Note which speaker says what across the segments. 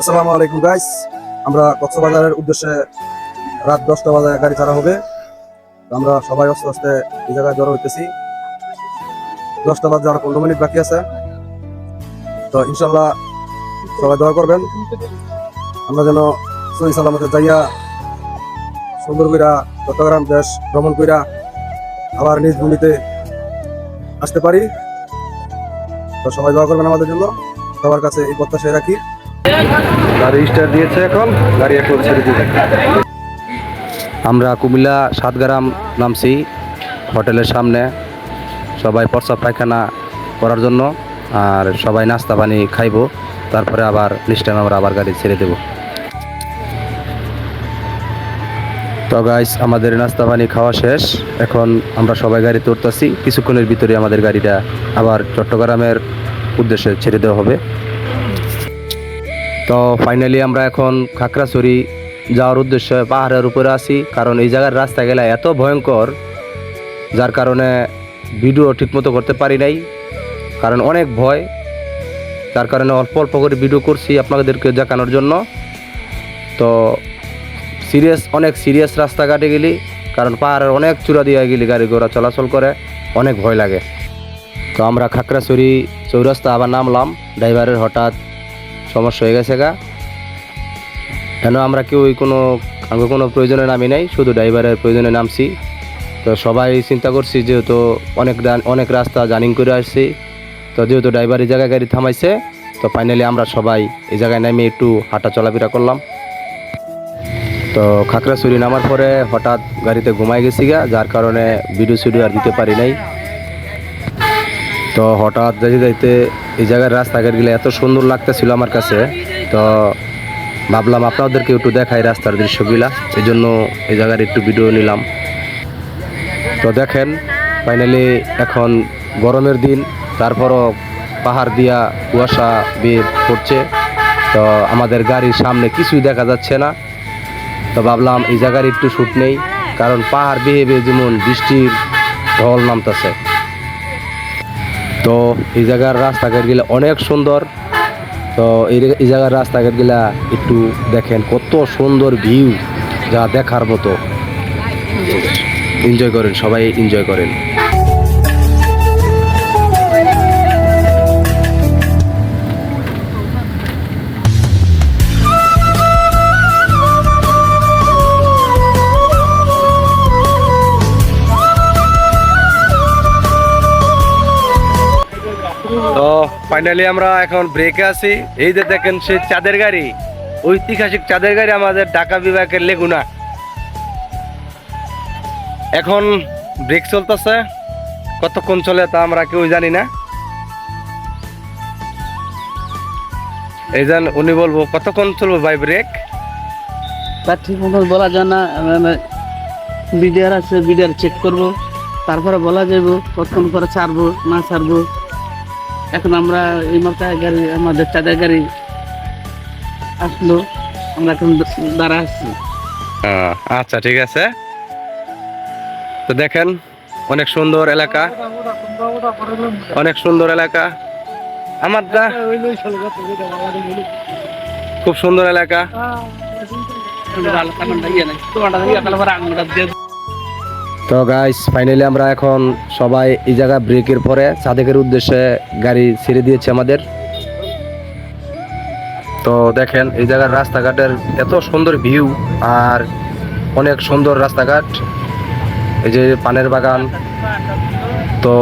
Speaker 1: আসসালামু আলাইকুম গাইস আমরা কক্সবাজারের উদ্দেশ্যে রাত দশটা বাজে গাড়ি ছাড়া হবে। আমরা সবাই আস্তে আস্তে এই জায়গায় জড়ো হইতেছি। দশটা বাজে আরও পনেরো মিনিট বাকি আছে। তো ইনশাল্লাহ সবাই দোয়া করবেন। আমরা যেন সহি সালামতে যাইয়া সুন্দর কইরা চট্টগ্রাম দেশ ভ্রমণ কইরা আবার নিজ ভূমিতে আসতে পারি। তো সবাই দোয়া করবেন আমাদের জন্য। সবার কাছে এই প্রত্যাশায় রাখি।
Speaker 2: গাড়ি স্টার দিয়েছে এখন, গাড়ি এখন ছেড়ে আমরা কুমিল্লা সাতগ্রাম নামছি হোটেলের সামনে। সবাই প্রস্রাব পায়খানা করার জন্য, আর সবাই নাস্তা পানি খাইবো, তারপরে আবার নেক্সট আমরা আবার গাড়ি ছেড়ে দেব। তো গাইস আমাদের নাস্তা পানি খাওয়া শেষ। এখন আমরা সবাই গাড়িতে উঠতেছি, কিছুক্ষণের ভিতরে আমাদের গাড়িটা আবার চট্টগ্রামের উদ্দেশ্যে ছেড়ে দেওয়া হবে। তো ফাইনালি আমরা এখন খাকড়াছড়ি যাওয়ার উদ্দেশ্যে পাহাড়ের উপরে আছি। কারণ এই জায়গার রাস্তা গেলে এত ভয়ঙ্কর, যার কারণে ভিডিও ঠিকমতো করতে পারি নাই। কারণ অনেক ভয় তার কারণে অল্প অল্প করে ভিডিও করছি আপনাদেরকে দেখানোর জন্য। তো সিরিয়াস অনেক সিরিয়াস রাস্তাঘাটে গেলি, কারণ পাহাড়ের অনেক চূড়া দিয়ে গেলি গাড়ি ঘোড়া চলাচল করে, অনেক ভয় লাগে। তো আমরা খাকড়াছড়ি চৌরাস্তা আবার নামলাম ড্রাইভারের হঠাৎ সমস্যা হয়ে গেছে গা। কেন আমরা কেউ ওই কোনো, আমাকে কোনো প্রয়োজনে নামি নাই, শুধু ড্রাইভারের প্রয়োজনে নামছি। তো সবাই চিন্তা করছি যেহেতু অনেক অনেক রাস্তা জার্নিং করে আসছি। তো যেহেতু ড্রাইভার এই জায়গায় গাড়ি থামাইছে, তো ফাইনালি আমরা সবাই এই জায়গায় নেমে একটু হাঁটা চলাফেরা করলাম। তো খাকড়াছড়ি নামার পরে হঠাৎ গাড়িতে ঘুমাই গেছি গা, যার কারণে ভিডিও সিডিও আর দিতে পারি নাই। তো হঠাৎ যাইতে যাইতে এই জায়গার রাস্তাঘাটগুলো এত সুন্দর লাগতেছিল আমার কাছে। তো ভাবলাম আপনাদেরকে একটু দেখাই রাস্তার দৃশ্যগুলা। এই জন্য এই জায়গার একটু ভিডিও নিলাম। তো দেখেন ফাইনালি এখন গরমের দিন, তারপরও পাহাড় দিয়া কুয়াশা বের করছে। তো আমাদের গাড়ির সামনে কিছুই দেখা যাচ্ছে না। তো ভাবলাম এই জায়গার একটু শ্যুট নেই, কারণ পাহাড় বেয়ে বেয়ে যেমন বৃষ্টির ঢল নামতেছে। তো এই জায়গার রাস্তাঘাটগুলো অনেক সুন্দর। তো এই জায়গার রাস্তাঘাটগুলা একটু দেখেন কত সুন্দর ভিউ, যা দেখার মতো। এনজয় করেন, সবাই এনজয় করেন। ফাইনালি আমরা এখন ব্রেকে আছি। এই যে দেখেন সেই চাঁদের গাড়ি, ঐতিহাসিক চাঁদের গাড়ি আমাদের ঢাকা বিভাগের লেগুনা। এখন ব্রেক চলতেছে। কতক্ষণ চলে তা আমরা কেউ জানি না। এই যেন উনি বলব, কতক্ষণ চলবো ভাই ব্রেক
Speaker 3: তা ঠিক মতন বলা যায় না। বিডিআর আছে বিডিআর চেক করব। তারপরে বলা যাবে কতক্ষণ করে ছাড়বো, না ছাড়বো। এখন আমরা এই মাথায় গাড়ি আমাদের চাঁদের গাড়ি আসলো আমরা এখন দাঁড়া আসছি
Speaker 2: আচ্ছা ঠিক আছে তো দেখেন অনেক সুন্দর এলাকা অনেক সুন্দর এলাকা আমার দা খুব সুন্দর এলাকা তো গাইস ফাইনালি আমরা এখন সবাই এই জায়গা ব্রেকের পরে সাদেকের উদ্দেশ্যে গাড়ি ছেড়ে দিয়েছে আমাদের। তো দেখেন, এই জায়গার রাস্তাঘাটের এত সুন্দর ভিউ আর অনেক সুন্দর রাস্তাঘাট। এই যে পানের বাগান। তো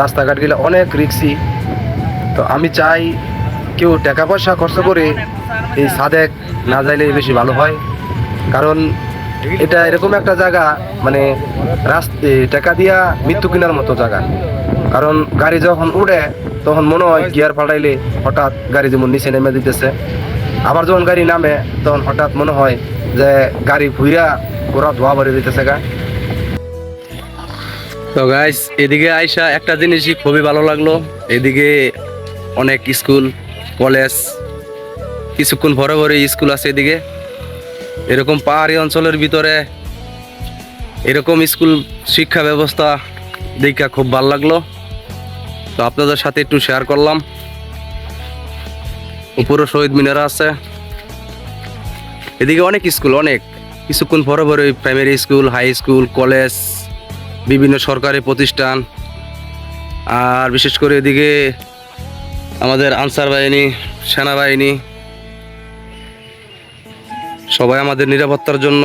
Speaker 2: রাস্তাঘাটগুলো অনেক রিক্সি তো আমি চাই কেউ টাকা পয়সা খরচ করে এই সাদেক না যাইলে বেশি ভালো হয়। কারণ এটা এরকম একটা জায়গা মানে রাস্তা টাকা দিয়া মৃত্যু কেনার মতো জায়গা। কারণ গাড়ি যখন উড়ে, তখন মনে হয় গিয়ার পাল্টাইলে হঠাৎ গাড়ি যেমন নিচে নেমে দিতেছে। আবার যখন গাড়ি নামে, তখন হঠাৎ মনে হয় যে গাড়ি ভুইরা পুরা ধোয়া ভরে দিতেছে গা। তো গাইস এদিকে আইসা একটা জিনিসই খুবই ভালো লাগল। এদিকে অনেক স্কুল, কলেজ, কিছুক্ষণ ভরে ভরে স্কুল আছে এদিকে। এরকম পাহাড়ি অঞ্চলের ভিতরে এরকম স্কুল শিক্ষা ব্যবস্থা দেখা খুব ভালো লাগল। তো আপনাদের সাথে একটু শেয়ার করলাম। উপরে শহীদ মিনার আছে। এদিকে অনেক স্কুল, অনেক। কিছুক্ষণ পরে পরে primary school high school college বিভিন্ন সরকারি প্রতিষ্ঠান। আর বিশেষ করে এদিকে আমাদের আনসার বাহিনী, সেনাবাহিনী সবাই আমাদের নিরাপত্তার জন্য,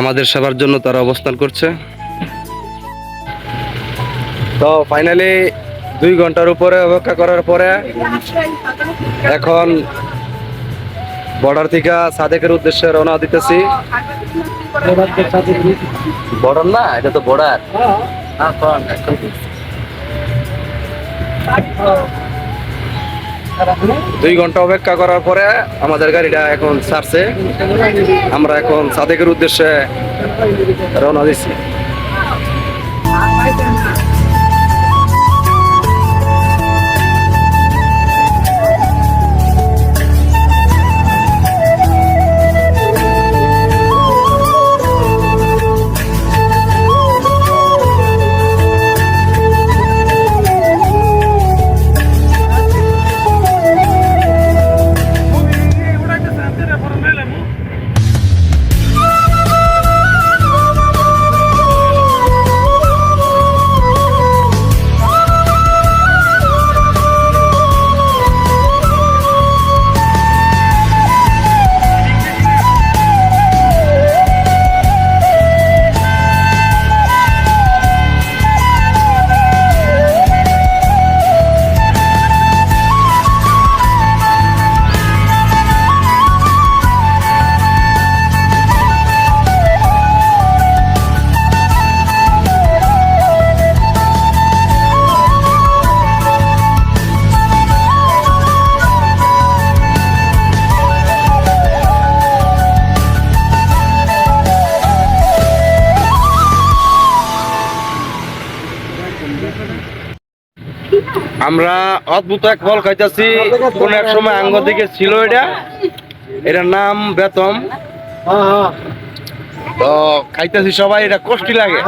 Speaker 2: আমাদের সেবার জন্য তারা অবস্থান করছে। তো ফাইনালি দুই ঘণ্টার উপরে অপেক্ষা করার পরে এখন বর্ডার থেকে সাদেকের উদ্দেশ্যে রওনা দিতেছি। বর্ডার না? এটা তো বর্ডার দুই ঘণ্টা অপেক্ষা করার পরে আমাদের গাড়িটা এখন ছাড়ছে। আমরা এখন সাদেকের উদ্দেশ্যে রওনা দিচ্ছি আমরা অদ্ভুত এক ফল খাইতেছি। কোন এক সময় আঙ্গ দিকে ছিল এটা। এটার নাম বেতম। তো খাইতেছি সবাই, এটা কষ্টি লাগে।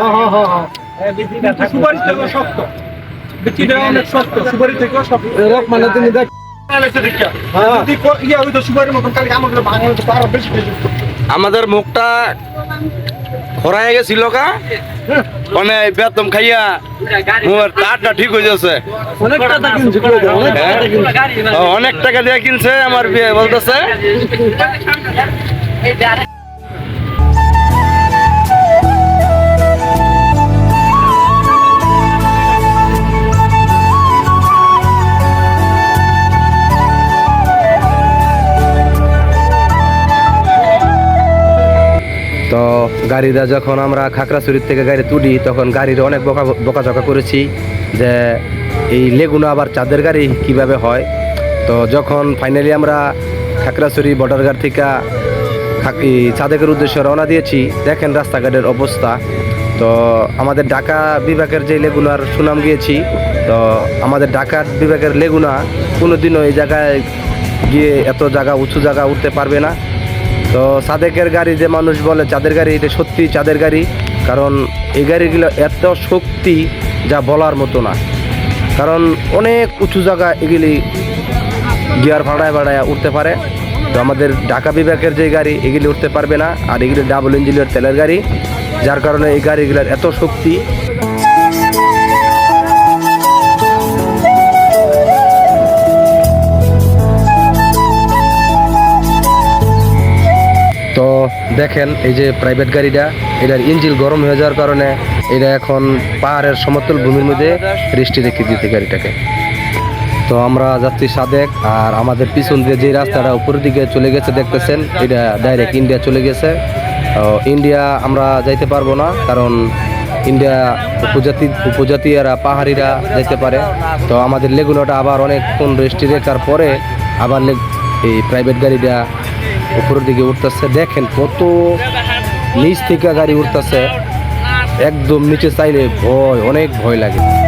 Speaker 4: আমাদের
Speaker 2: মুখটা খরায় গেছিল কা? মানে বেতম খাইয়া মোর তারটা ঠিক হয়ে যাচ্ছে।
Speaker 1: অনেক টাকা
Speaker 2: হ্যাঁ?
Speaker 1: টাকা
Speaker 2: অনেক টাকা দিয়ে কিনছে আমার বিয়ে বলতেছে। গাড়িটা যখন আমরা খাগড়াছড়ির থেকে গাড়ি তুলি, তখন গাড়ির অনেক বকা বকাঝকা করেছি যে এই লেগুনা আবার চাঁদের গাড়ি কীভাবে হয়। তো যখন ফাইনালি আমরা খাগড়াছড়ি বর্ডার গার্ড থেকে সাদেকের উদ্দেশ্যে রওনা দিয়েছি, দেখেন রাস্তাঘাটের অবস্থা। তো আমাদের ঢাকা বিভাগের যে লেগুনার সুনাম গিয়েছি, তো আমাদের ঢাকা বিভাগের লেগুনা কোনোদিনও এই জায়গায় গিয়ে এত জায়গা, উঁচু জায়গা উঠতে পারবে না। তো চাঁদেকের গাড়ি যে মানুষ বলে চাঁদের গাড়ি এটা সত্যি চাঁদের গাড়ি, কারণ এই গাড়িগুলো এত শক্তি যা বলার মতো না। কারণ অনেক উঁচু জায়গা এগুলি গিয়ার ভাড়ায় ভাড়ায় উঠতে পারে। তো আমাদের ঢাকা বিভাগের যে গাড়ি, এগুলি উঠতে পারবে না। আর এগুলি ডাবল ইঞ্জিনের তেলের গাড়ি, যার কারণে এই গাড়িগুলোর এত শক্তি তো দেখেন, এই যে প্রাইভেট গাড়িটা, এটার ইঞ্জিন গরম হয়ে যাওয়ার কারণে এটা এখন পাহাড়ের সমতল ভূমির মধ্যে রেস্টি রেখে দিতে গাড়িটাকে। তো আমরা যাচ্ছি সাদেক, আর আমাদের পিছন দিয়ে যে রাস্তাটা উপরের দিকে চলে গেছে, দেখতেছেন, এটা ডাইরেক্ট ইন্ডিয়া চলে গেছে। তো ইন্ডিয়া আমরা যাইতে পারব না, কারণ ইন্ডিয়া উপজাতি উপজাতি এরা, পাহাড়িরা যেতে পারে। তো আমাদের লেগুনাটা আবার অনেকক্ষণ রেস্টি রেখার পরে আবার এই প্রাইভেট গাড়িটা উপরের দিকে উঠতেছে। দেখেন কত নিচ থেকে গাড়ি উঠতেছে। একদম নিচে চাইলে ভয়, অনেক ভয় লাগে।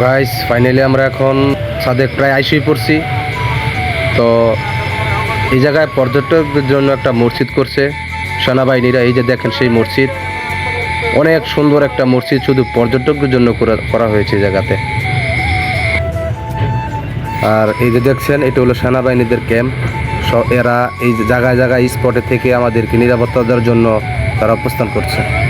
Speaker 2: গাইস ফাইনালি আমরা এখন সাদেক প্রায় আইসেই পড়ছি। তো এই জায়গায় পর্যটকদের জন্য একটা মসজিদ করছে। সেনাবাহিনীরা এই যে দেখেন সেই মসজিদ। অনেক সুন্দর একটা মসজিদ শুধু পর্যটকদের জন্য করা- হয়েছে জায়গাতে। আর এই যে দেখছেন, এটা হলো সেনাবাহিনীদের ক্যাম্প। এরা এই জায়গায় জায়গায় স্পটে থেকে আমাদেরকে নিরাপত্তা দেওয়ার জন্য তারা অবস্থান করছে।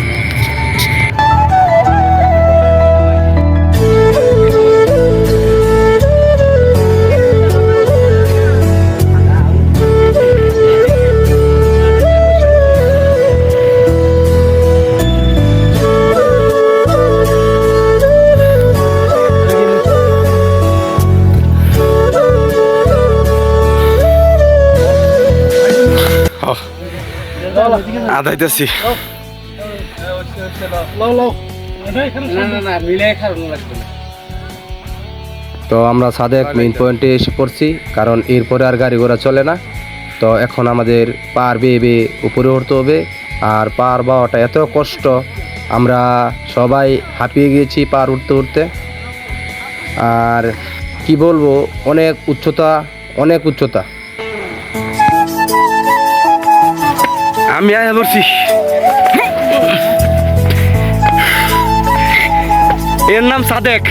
Speaker 2: আদাইতেছি। তো আমরা সাদেক মেইন পয়েন্টে এসে পড়ছি, কারণ এরপরে আর গাড়ি ঘোড়া চলে না। তো এখন আমাদের পার বেয়ে বেয়ে উপরে উঠতে হবে, আর পার বাওয়াটা এত কষ্ট, আমরা সবাই হাঁপিয়ে গিয়েছি পার উঠতে উঠতে। আর কি বলব, অনেক উচ্চতা অনেক উচ্চতা। আমি আয়া বলছি এর নাম সাদেক।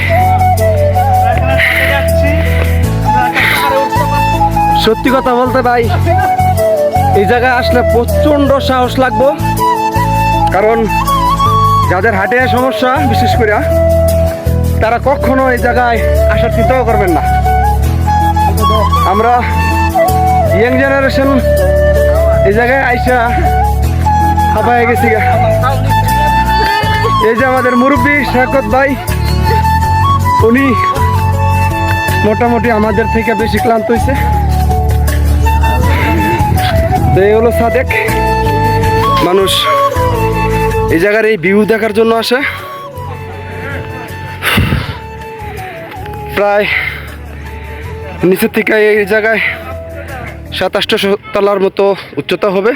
Speaker 2: সত্যি কথা বলতে ভাই, এই জায়গায় আসলে প্রচণ্ড সাহস লাগবো। কারণ যাদের হাটে সমস্যা, বিশেষ করে তারা কখনো এই জায়গায় আসার চিন্তাও করবেন না। আমরা ইয়াং জেনারেশন এই জায়গায় আইসা হাবায় গেছি। এই যে আমাদের মুরব্বী শাকত ভাই, উনি মোটামুটি আমাদের থেকে বেশি ক্লান্ত হয়েছে এই হলো সাদেক। মানুষ এই জায়গার এই ভিউ দেখার জন্য আসে। প্রায় নিচের থেকে এই জায়গায় সাতাশটা তলার মতো উচ্চতা হবে।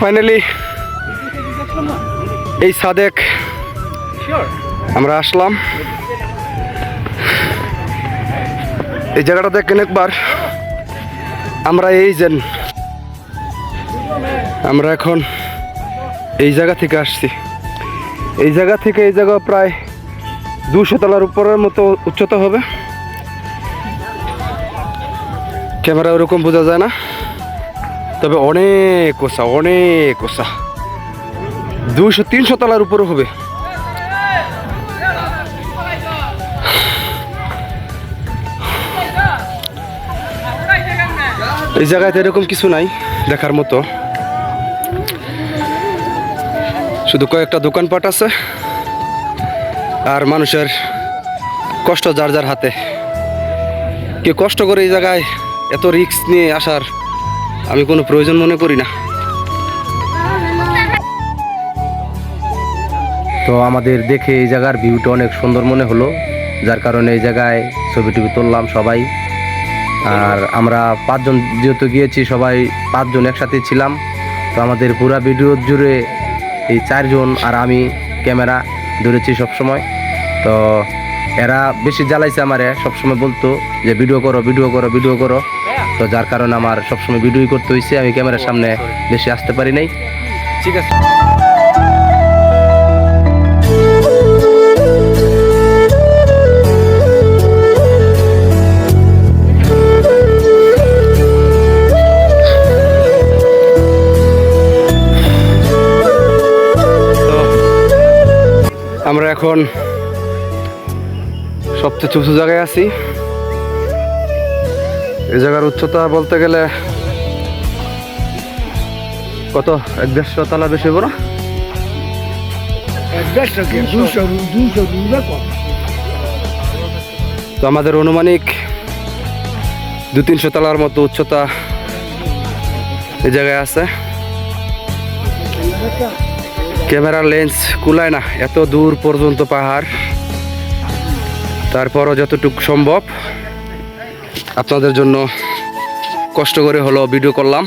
Speaker 2: ফাইনালি এই সাদেক আমরা আসলাম। এই জায়গাটা দেখেন একবার। আমরা এই যেন আমরা এখন এই জায়গা থেকে আসছি। এই জায়গা থেকে এই জায়গা প্রায় দুশো তলার উপরের মতো উচ্চতা হবে। ক্যামেরা ওরকম বোঝা যায় না। তবে অনেক ওষা অনেক ওষা দুশো তিনশো তলার উপরে হবে। এই জায়গাতে এরকম কিছু নাই দেখার মতো। শুধু কয়েকটা দোকানপাট আছে। আর মানুষের কষ্ট যার যার হাতে। কেউ কষ্ট করে এই জায়গায় এত রিস্ক নিয়ে আসার আমি কোনো প্রয়োজন মনে করি না। তো আমাদের দেখে এই জায়গার ভিউটা অনেক সুন্দর মনে হলো। যার কারণে এই জায়গায় ছবি টবি তুললাম সবাই। আর আমরা পাঁচজন যেহেতু গিয়েছি, সবাই পাঁচজন একসাথে ছিলাম। তো আমাদের পুরা ভিডিও জুড়ে এই চারজন আর আমি ক্যামেরা ধরেছি সবসময়। তো এরা বেশি জ্বালাইছে আমারে সবসময় বলতো যে ভিডিও করো ভিডিও করো ভিডিও করো। তো যার কারণে আমার সবসময় ভিডিওই করতে হয়েছে আমি ক্যামেরার সামনে বেশি আসতে পারি নাই। ঠিক আছে। আমরা এখন সবচেয়ে উঁচু জায়গায় আছি। এই জায়গার উচ্চতা বলতে গেলে কত? এক দেড়শো তালা বেশি বড় তো আমাদের অনুমানিক দু তিনশো তলার মতো উচ্চতা এই জায়গায় আছে। ক্যামেরার লেন্স কুলায় না এত দূর পর্যন্ত পাহাড়। তারপরও যতটুকু সম্ভব আপনাদের জন্য কষ্ট করে হলো ভিডিও করলাম।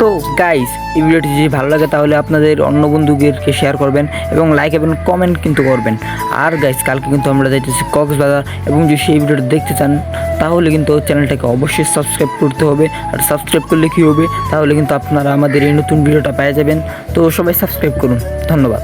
Speaker 5: তো গাইস এই ভিডিওটি যদি ভালো লাগে তাহলে আপনাদের অন্য বন্ধুদেরকে শেয়ার করবেন এবং লাইক এবং কমেন্ট কিন্তু করবেন। আর গাইস কালকে কিন্তু আমরা যাইতেছি কক্সবাজার এবং যদি সেই ভিডিওটা দেখতে চান, তাহলে কিন্তু চ্যানেলটাকে অবশ্যই সাবস্ক্রাইব করতে হবে। আর সাবস্ক্রাইব করলে কী হবে? তাহলে কিন্তু আপনারা আমাদের এই নতুন ভিডিওটা পেয়ে যাবেন। তো সবাই সাবস্ক্রাইব করুন। ধন্যবাদ।